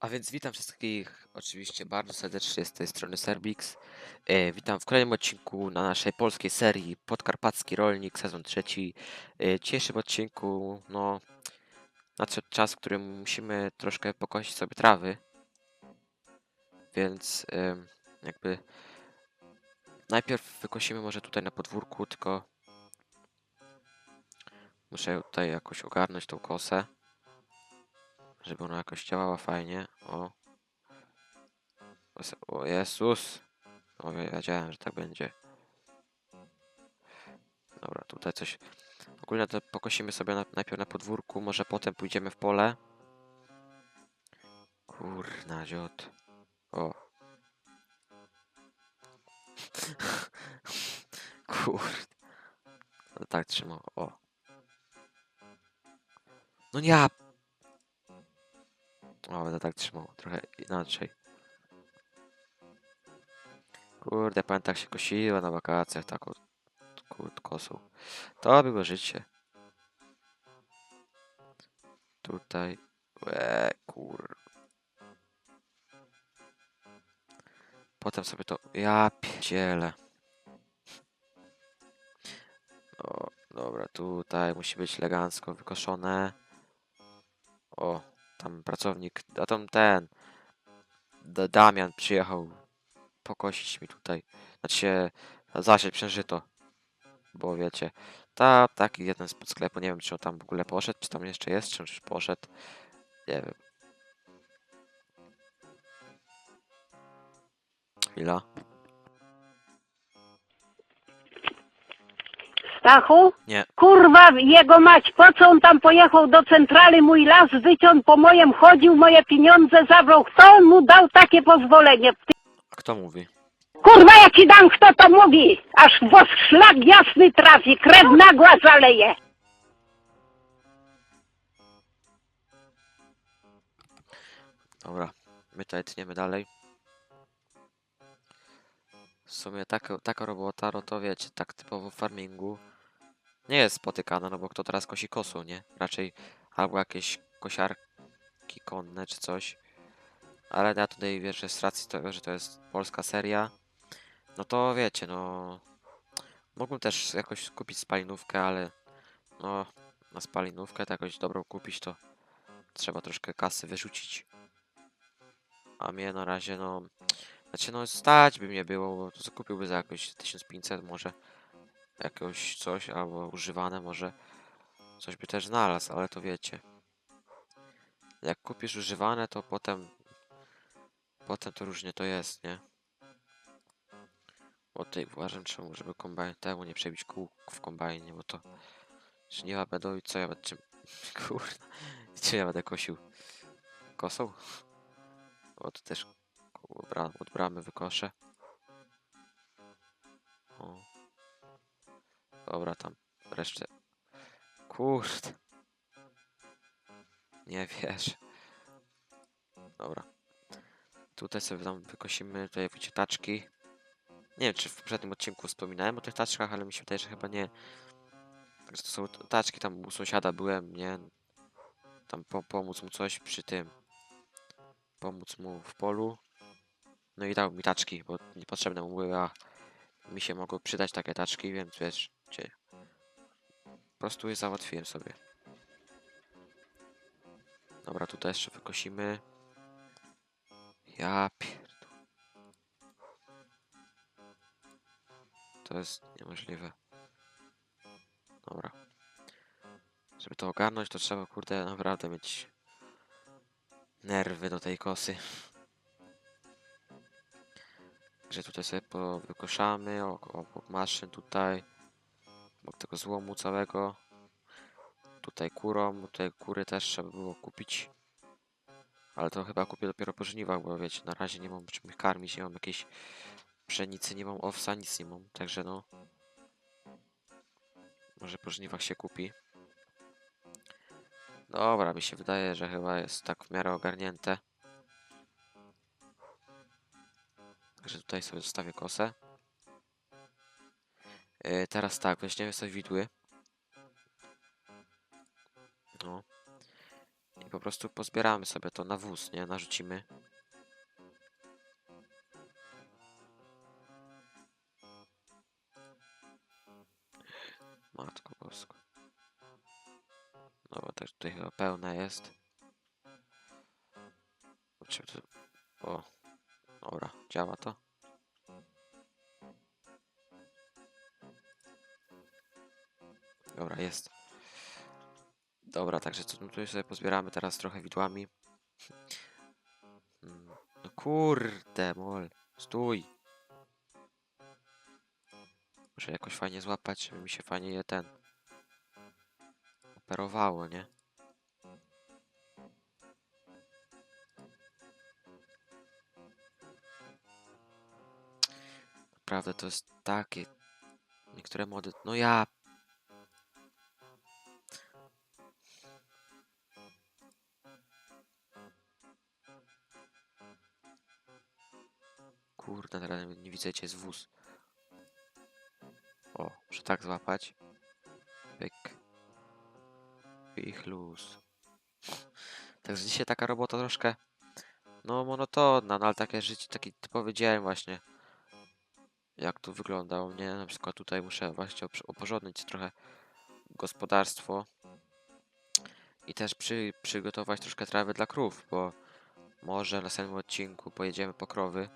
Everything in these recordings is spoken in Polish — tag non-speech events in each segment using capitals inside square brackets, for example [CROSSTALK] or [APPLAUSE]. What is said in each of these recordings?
A więc witam wszystkich oczywiście bardzo serdecznie z tej strony Serbix. E, witam w kolejnym odcinku na naszej polskiej serii Podkarpacki Rolnik, sezon trzeci. E, w dzisiejszym odcinku, no, nadszedł czas, w którym musimy troszkę pokosić sobie trawy. Więc em, jakby najpierw wykosimy może tutaj na podwórku, tylko muszę tutaj jakoś ogarnąć tą kosę żeby ona jakoś działała fajnie. O. O Jezus. O, ja wiedziałem, że tak będzie. Dobra, tutaj coś. Ogólnie to pokosimy sobie na, najpierw na podwórku, może potem pójdziemy w pole. Kurna ziot. O. [LAUGHS] Kurde. No tak trzymał. O. No nie, o, będę tak trzymał. Trochę inaczej. Kurde, pamiętam jak się kosiło na wakacjach taką kurde, kosą. To było życie. Tutaj. Łe, kur... Potem sobie to... Ja pierdzielę. O, dobra, tutaj musi być elegancko wykoszone. O, tam pracownik, a tam ten D- Damian przyjechał pokosić mi tutaj, znaczy się zasiać przężyto, bo wiecie, ta, taki jeden spod sklepu, nie wiem czy on tam w ogóle poszedł, czy tam jeszcze jest, czy on już poszedł, nie wiem. Chwila. Stachu? Nie. Kurwa, jego mać, po co on tam pojechał do centrali, mój las wyciął, po mojem chodził, moje pieniądze zabrał. Kto on mu dał takie pozwolenie? A kto mówi? Kurwa, ja ci dam, kto to mówi! Aż w szlak jasny trafi, krew nagła zaleje. Dobra, my tutaj tniemy dalej. W sumie taka, taka robota, no to wiecie, tak typowo w farmingu nie jest spotykana, no bo kto teraz kosi kosą, nie? Raczej albo jakieś kosiarki konne czy coś. Ale ja tutaj wiesz, że z racji tego, że to jest polska seria, no to wiecie, no... Mógłbym też jakoś kupić spalinówkę, ale no na spalinówkę to jakoś dobrą kupić to trzeba troszkę kasy wyrzucić. A mnie na razie, no... Znaczy, no stać by mnie było, bo to zakupiłby za jakoś 1500 może. Jakiegoś coś, albo używane może. Coś by też znalazł, ale to wiecie. Jak kupisz używane, to potem... Potem to różnie to jest, nie? Bo tutaj uważam, czemu, żeby kombajn temu nie przebić kół w kombajnie, bo to... Żniwa będą i co ja będę... Czym... [LAUGHS] Kurde... Czy ja będę kosił? Kosą? O, tu też od bramy wykoszę. Dobra, tam resztę. Kurde. Nie wiesz. Dobra. Tutaj sobie tam wykosimy tutaj widzicie taczki. Nie wiem, czy w poprzednim odcinku wspominałem o tych taczkach, ale mi się wydaje, że chyba nie. Także to są taczki, tam u sąsiada byłem, nie? Tam po pomóc mu coś przy tym. Pomóc mu w polu. No i dał mi taczki, bo niepotrzebne mu były, a mi się mogły przydać takie taczki, więc wiesz, gdzie po prostu je załatwiłem sobie. Dobra, tutaj jeszcze wykosimy. Ja pierdol. To jest niemożliwe. Dobra. Żeby to ogarnąć, to trzeba, kurde, naprawdę mieć nerwy do tej kosy. Że tutaj sobie wykoszamy obok, maszyn tutaj, tego złomu całego. Tutaj kurą, tutaj kury też trzeba było kupić. Ale to chyba kupię dopiero po żniwach, bo wiecie, na razie nie mam czym ich karmić, nie mam jakiejś pszenicy, nie mam owsa, nic nie mam. Także no, może po żniwach się kupi. Dobra, mi się wydaje, że chyba jest tak w miarę ogarnięte. Także tutaj sobie zostawię kosę. Yy, teraz tak, weźmiemy sobie widły. No. I po prostu pozbieramy sobie to na wóz, nie? Narzucimy. Matko bosko. Dobra, też tutaj chyba pełna jest. O. Dobra, działa to. Dobra, jest. Dobra, także co no tutaj sobie pozbieramy teraz trochę widłami. No kurde, mol. Stój. Muszę jakoś fajnie złapać, żeby mi się fajnie je ten operowało, nie? Naprawdę to jest takie. Niektóre mody. No ja. Teraz nie widzę, jest wóz. O, muszę tak złapać. Pyk. Ich luz. Także dzisiaj taka robota troszkę, no monotonna, no ale takie życie, taki typowy dzień właśnie. Jak tu wygląda u mnie, na przykład tutaj muszę właśnie uporządnić trochę gospodarstwo. I też przy, przygotować troszkę trawy dla krów, bo może w następnym odcinku pojedziemy po krowy.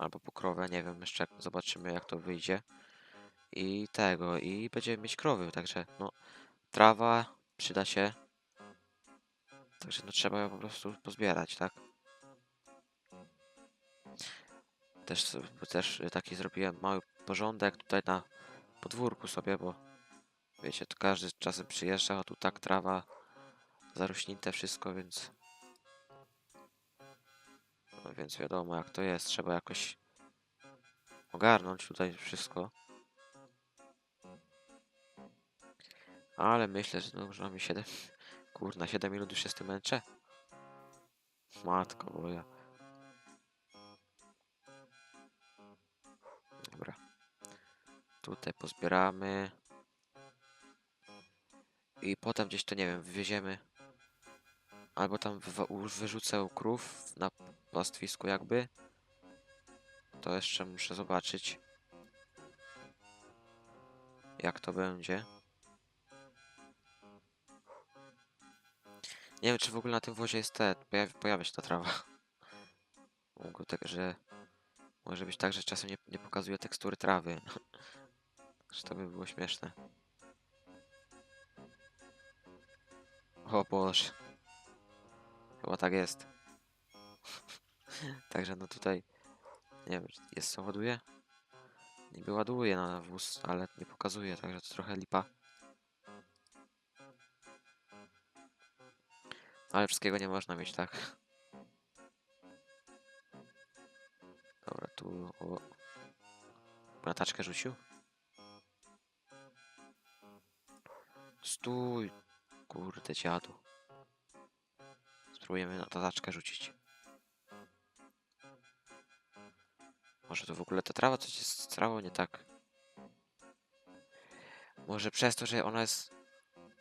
Albo po krowę, nie wiem, jeszcze zobaczymy jak to wyjdzie. I tego, i będziemy mieć krowy, także no, trawa przyda się. Także no trzeba ją po prostu pozbierać, tak? Też, też taki zrobiłem mały porządek tutaj na podwórku sobie, bo wiecie, to każdy czasem przyjeżdża, a tu tak trawa zarośnięte wszystko, więc no więc wiadomo jak to jest, trzeba jakoś ogarnąć tutaj wszystko. Ale myślę, że już mamy 7. [LAUGHS] Kurna, 7 minut już się z tym męczę. Matko boja. Dobra. Tutaj pozbieramy. I potem gdzieś to nie wiem, wywieziemy. Albo tam wyrzucę krów na pastwisku jakby. To jeszcze muszę zobaczyć. Jak to będzie. Nie wiem, czy w ogóle na tym wozie jest te, pojawi, pojawia się ta trawa. Mogło tak, że może być tak, że czasem nie, nie pokazuje tekstury trawy. [LAUGHS] że to by było śmieszne. O Boże. Chyba tak jest. Także no tutaj, nie wiem, jest co ładuje? Niby ładuje na wóz, ale nie pokazuje, także to trochę lipa. Ale wszystkiego nie można mieć, tak? Dobra, tu... O. Na taczkę rzucił? Stój! Kurde, dziadu. Spróbujemy na taczkę rzucić. Może to w ogóle ta trawa coś jest z trawą nie tak. Może przez to, że ona jest...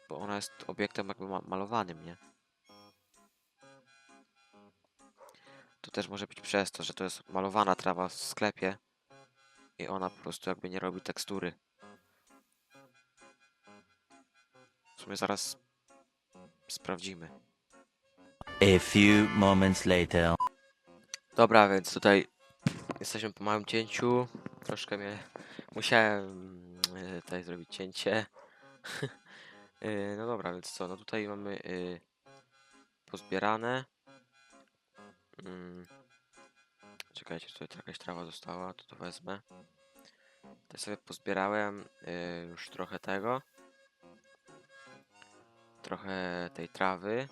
Bo ona jest obiektem jakby ma malowanym, nie? To też może być przez to, że to jest malowana trawa w sklepie i ona po prostu jakby nie robi tekstury. W sumie zaraz sprawdzimy. A few moments later. Dobra, więc tutaj jesteśmy po małym cięciu. Troszkę mnie musiałem e, tutaj zrobić cięcie. [LAUGHS] E, no dobra, więc co? No tutaj mamy e, pozbierane. Mm. Czekajcie, tutaj jakaś trawa została, to to wezmę. Tutaj sobie pozbierałem już trochę tego. Trochę tej trawy.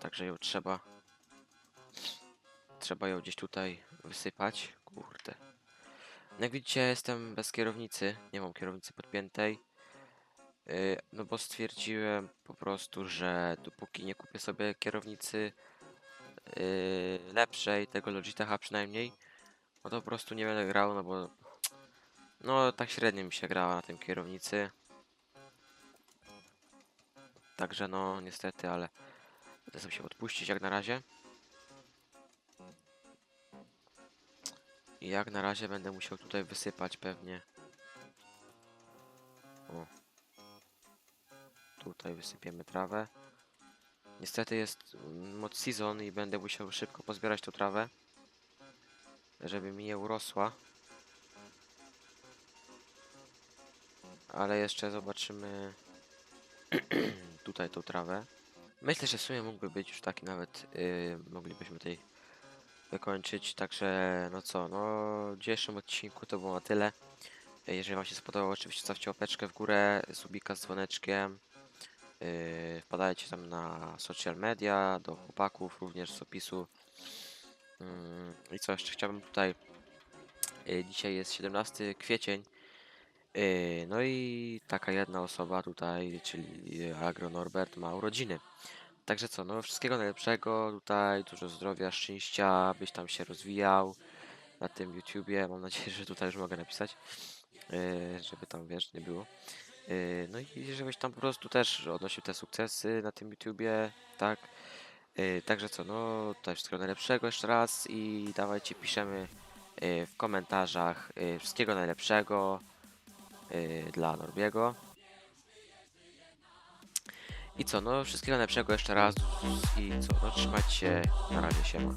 Także ją trzeba Trzeba ją gdzieś tutaj wysypać. Kurde. Jak widzicie, jestem bez kierownicy. Nie mam kierownicy podpiętej. Yy, no bo stwierdziłem po prostu, że dopóki nie kupię sobie kierownicy yy, lepszej, tego Logitecha przynajmniej, no to po prostu nie będę grał, no bo no tak średnio mi się grała na tym kierownicy. Także no niestety, ale sobie się odpuścić jak na razie. I jak na razie będę musiał tutaj wysypać pewnie. O. Tutaj wysypiemy trawę. Niestety jest mod season i będę musiał szybko pozbierać tą trawę. Żeby mi nie urosła. Ale jeszcze zobaczymy [CLEARS THROAT] tutaj tą trawę. Myślę, że w sumie mógłby być już taki nawet, yy, moglibyśmy tutaj wykończyć, także no co, no w dzisiejszym odcinku to było na tyle. Yy, Jeżeli wam się spodobało, oczywiście stawcie łapeczkę w górę, subika z dzwoneczkiem. Yy, wpadajcie tam na social media, do chłopaków również z opisu. Mm, I co jeszcze chciałbym tutaj, yy, dzisiaj jest 17 kwiecień, Yy, No i taka jedna osoba tutaj, czyli Agro Norbert ma urodziny. Także co, no wszystkiego najlepszego tutaj, dużo zdrowia, szczęścia, byś tam się rozwijał na tym YouTubie. Mam nadzieję, że tutaj już mogę napisać, yy, żeby tam wiesz, nie było. Yy, No i żebyś tam po prostu też odnosił te sukcesy na tym YouTubie, tak. Yy, Także co, no tutaj wszystkiego najlepszego jeszcze raz i dawajcie piszemy w komentarzach wszystkiego najlepszego dla Norbiego. I co, no wszystkiego najlepszego jeszcze raz. I co, no trzymajcie się, na razie siema.